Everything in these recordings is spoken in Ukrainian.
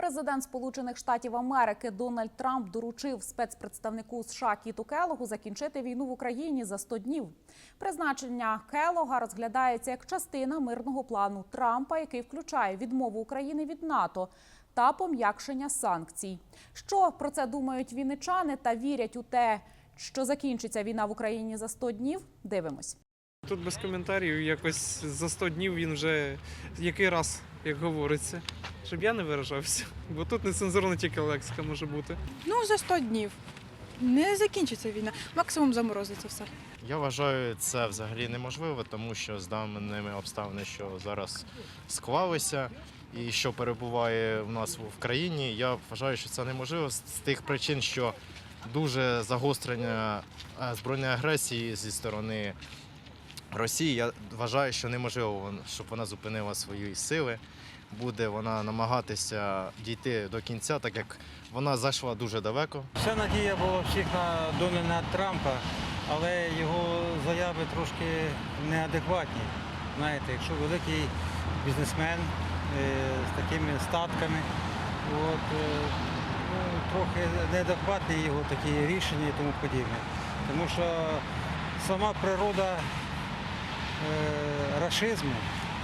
Президент Сполучених Штатів Америки Дональд Трамп доручив спецпредставнику США Кіту Келогу закінчити війну в Україні за 100 днів. Призначення Келога розглядається як частина мирного плану Трампа, який включає відмову України від НАТО та пом'якшення санкцій. Що про це думають вінничани та вірять у те, що закінчиться війна в Україні за 100 днів? Дивимось. Тут без коментарів, якось за 100 днів він вже який раз, як говориться, щоб я не виражався. Бо тут нецензурна тільки лексика може бути. Ну, за 100 днів. Не закінчиться війна. Максимум заморозиться все. Я вважаю це взагалі неможливо, тому що з даними обставини, що зараз склалися і що перебуває в нас в країні, я вважаю, що це неможливо з тих причин, що дуже загострення е, збройної агресії зі сторони Росії. Я вважаю, що неможливо, щоб вона зупинила свої сили. Буде вона намагатися дійти до кінця, так як вона зайшла дуже далеко. Вся надія була всіх на Дональда Трампа, але його заяви трошки неадекватні. Знаєте, якщо великий бізнесмен е, з такими статками, от, е, ну, трохи неадекватні його такі рішення і тому подібне. Тому що сама природа рашизму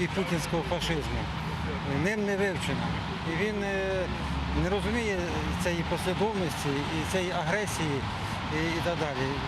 і путінського фашизму ним не вивчено. І він е, не розуміє цієї послідовності і цієї агресії і так далі.